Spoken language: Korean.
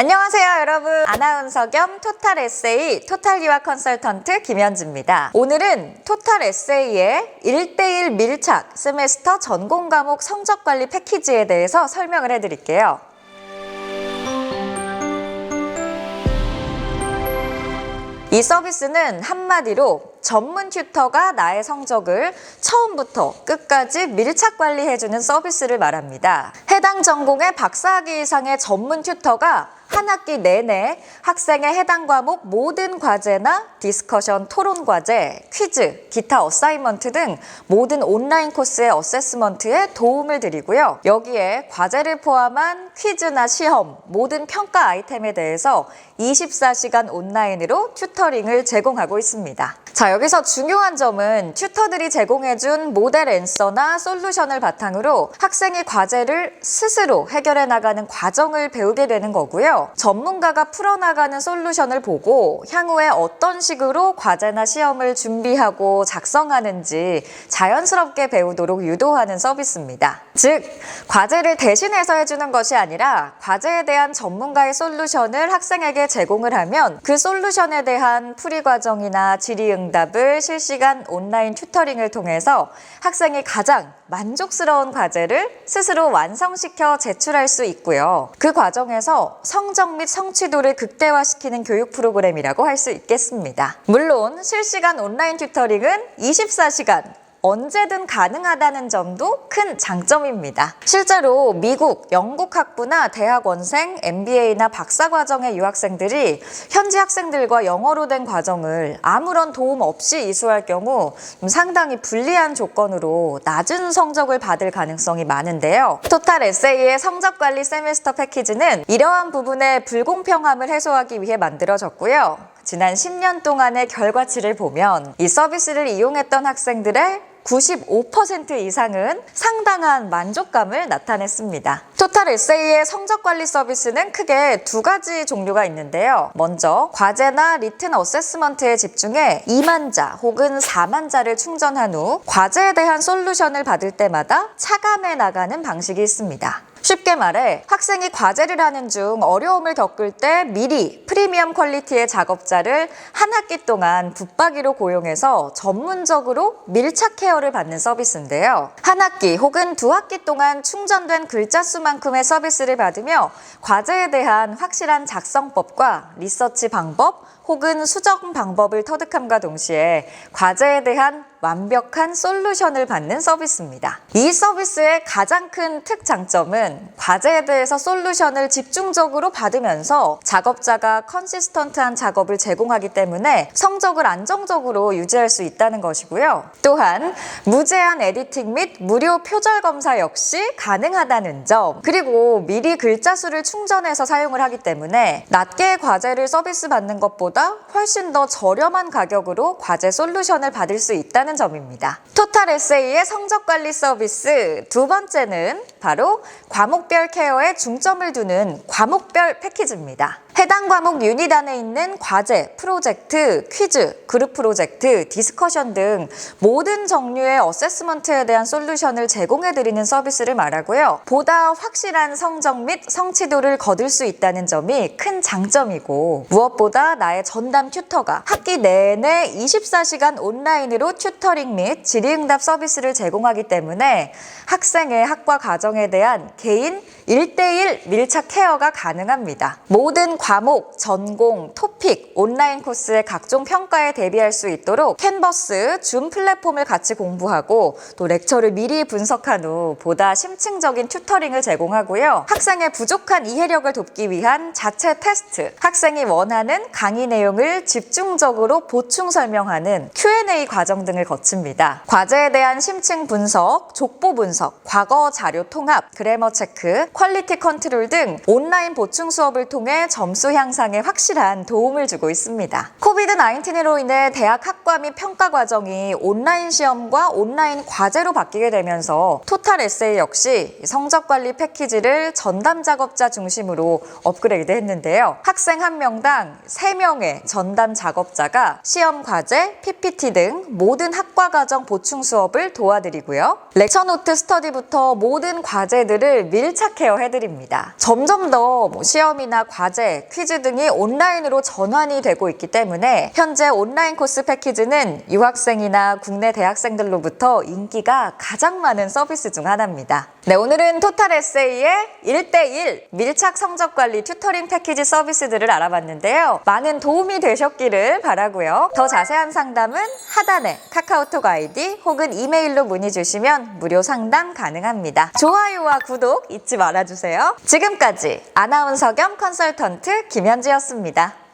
안녕하세요 여러분. 아나운서 겸 토탈 에세이 토탈 유아 컨설턴트 김현주입니다. 오늘은 토탈 에세이의 1대1 밀착 세메스터 전공 과목 성적 관리 패키지에 대해서 설명을 해드릴게요. 이 서비스는 한마디로 전문 튜터가 나의 성적을 처음부터 끝까지 밀착 관리해주는 서비스를 말합니다. 해당 전공의 박사학위 이상의 전문 튜터가 한 학기 내내 학생의 해당 과목 모든 과제나 디스커션 토론 과제, 퀴즈, 기타 어사이먼트 등 모든 온라인 코스의 어세스먼트에 도움을 드리고요. 여기에 과제를 포함한 퀴즈나 시험, 모든 평가 아이템에 대해서 24시간 온라인으로 튜터링을 제공하고 있습니다. 자, 여기서 중요한 점은 튜터들이 제공해준 모델 앤서나 솔루션을 바탕으로 학생이 과제를 스스로 해결해 나가는 과정을 배우게 되는 거고요. 전문가가 풀어나가는 솔루션을 보고 향후에 어떤 식으로 과제나 시험을 준비하고 작성하는지 자연스럽게 배우도록 유도하는 서비스입니다. 즉, 과제를 대신해서 해주는 것이 아니라 과제에 대한 전문가의 솔루션을 학생에게 제공을 하면 그 솔루션에 대한 풀이 과정이나 질의 응답 을 실시간 온라인 튜터링을 통해서 학생이 가장 만족스러운 과제를 스스로 완성시켜 제출할 수 있고요. 그 과정에서 성적 및 성취도를 극대화시키는 교육 프로그램이라고 할 수 있겠습니다. 물론 실시간 온라인 튜터링은 24시간 언제든 가능하다는 점도 큰 장점입니다. 실제로 미국, 영국 학부나 대학원생, MBA나 박사과정의 유학생들이 현지 학생들과 영어로 된 과정을 아무런 도움 없이 이수할 경우 상당히 불리한 조건으로 낮은 성적을 받을 가능성이 많은데요. 토탈 에세이의 성적 관리 세미스터 패키지는 이러한 부분의 불공평함을 해소하기 위해 만들어졌고요. 지난 10년 동안의 결과치를 보면 이 서비스를 이용했던 학생들의 95% 이상은 상당한 만족감을 나타냈습니다. 토탈 에세이의 성적 관리 서비스는 크게 두 가지 종류가 있는데요. 먼저 과제나 리튼 어세스먼트에 집중해 2만 자 혹은 4만 자를 충전한 후 과제에 대한 솔루션을 받을 때마다 차감해 나가는 방식이 있습니다. 쉽게 말해 학생이 과제를 하는 중 어려움을 겪을 때 미리 프리미엄 퀄리티의 작업자를 한 학기 동안 붙박이로 고용해서 전문적으로 밀착 케어를 받는 서비스인데요. 한 학기 혹은 두 학기 동안 충전된 글자 수만큼의 서비스를 받으며 과제에 대한 확실한 작성법과 리서치 방법 혹은 수정 방법을 터득함과 동시에 과제에 대한 완벽한 솔루션을 받는 서비스입니다. 이 서비스의 가장 큰 특장점은 과제에 대해서 솔루션을 집중적으로 받으면서 작업자가 컨시스턴트한 작업을 제공하기 때문에 성적을 안정적으로 유지할 수 있다는 것이고요. 또한 무제한 에디팅 및 무료 표절 검사 역시 가능하다는 점 그리고 미리 글자 수를 충전해서 사용을 하기 때문에 낮게 과제를 서비스 받는 것보다 훨씬 더 저렴한 가격으로 과제 솔루션을 받을 수 있다는 점입니다. 토탈 에세이의 성적 관리 서비스 두 번째는 바로 과목별 케어에 중점을 두는 과목별 패키지입니다. 해당 과목 유닛 안에 있는 과제, 프로젝트, 퀴즈, 그룹 프로젝트, 디스커션 등 모든 종류의 어세스먼트에 대한 솔루션을 제공해 드리는 서비스를 말하고요. 보다 확실한 성적 및 성취도를 거둘 수 있다는 점이 큰 장점이고 무엇보다 나의 전담 튜터가 학기 내내 24시간 온라인으로 튜터링 및 질의응답 서비스를 제공하기 때문에 학생의 학과 과정에 대한 개인 1대1 밀착 케어가 가능합니다. 모든 과목, 전공, 토픽, 온라인 코스의 각종 평가에 대비할 수 있도록 캔버스, 줌 플랫폼을 같이 공부하고 또 렉처를 미리 분석한 후 보다 심층적인 튜터링을 제공하고요. 학생의 부족한 이해력을 돕기 위한 자체 테스트, 학생이 원하는 강의 내용을 집중적으로 보충 설명하는 Q&A 과정 등을 거칩니다. 과제에 대한 심층 분석, 족보 분석, 과거 자료 통합, 그래머 체크, 퀄리티 컨트롤 등 온라인 보충 수업을 통해 점 점수 향상에 확실한 도움을 주고 있습니다. 코비드 19으로 인해 대학 학과 및 평가 과정이 온라인 시험과 온라인 과제로 바뀌게 되면서 토탈 에세이 역시 성적 관리 패키지를 전담 작업자 중심으로 업그레이드 했는데요. 학생 한 명당 3명의 전담 작업자가 시험 과제, PPT 등 모든 학과 과정 보충 수업을 도와드리고요. 렉처 노트 스터디부터 모든 과제들을 밀착 케어해드립니다. 점점 더뭐 시험이나 과제, 퀴즈 등이 온라인으로 전환이 되고 있기 때문에 현재 온라인 코스 패키지는 유학생이나 국내 대학생들로부터 인기가 가장 많은 서비스 중 하나입니다. 네, 오늘은 토탈 에세이의 1대1 밀착 성적 관리 튜터링 패키지 서비스들을 알아봤는데요. 많은 도움이 되셨기를 바라고요. 더 자세한 상담은 하단에 카카오톡 아이디 혹은 이메일로 문의 주시면 무료 상담 가능합니다. 좋아요와 구독 잊지 말아주세요. 지금까지 아나운서 겸 컨설턴트 김현지였습니다.